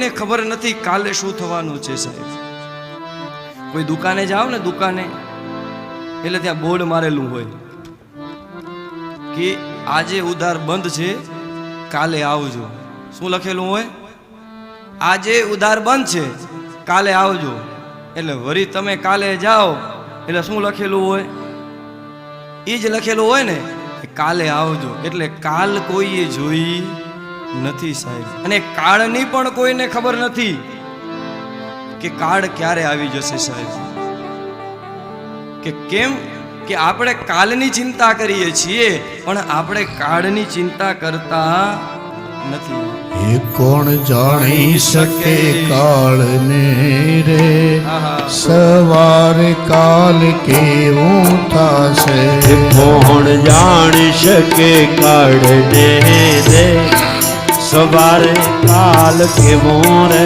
ને ખબર નથી કાલે શું થવાનું છે સાહેબ. કોઈ દુકાને જાઓ ને દુકાને, એટલે ત્યાં બોર્ડ મારેલું હોય કે આજે ઉધાર બંધ છે, કાલે આવજો. શું લખેલું હોય? આજે ઉધાર બંધ છે, કાલે આવજો. એટલે વળી તમે કાલે જાઓ, એટલે શું લખેલું હોય? એ જ લખેલું હોય ને કાલે આવજો. એટલે કાલ કોઈએ જોઈ નથી સાહેબ. અને કાળની પણ કોઈને ખબર નથી કે કાળ ક્યારે આવી જશે સાહેબ. કે કેમ કે આપણે કાલની ચિંતા કરીએ છીએ પણ આપણે કાળની ચિંતા કરતા નથી. એ કોણ જાણી શકે કાળને રે. સવારે કાલ કેવું થશે? કોણ જાણી શકે કાળને રે? સવારે કાલ કેવો રે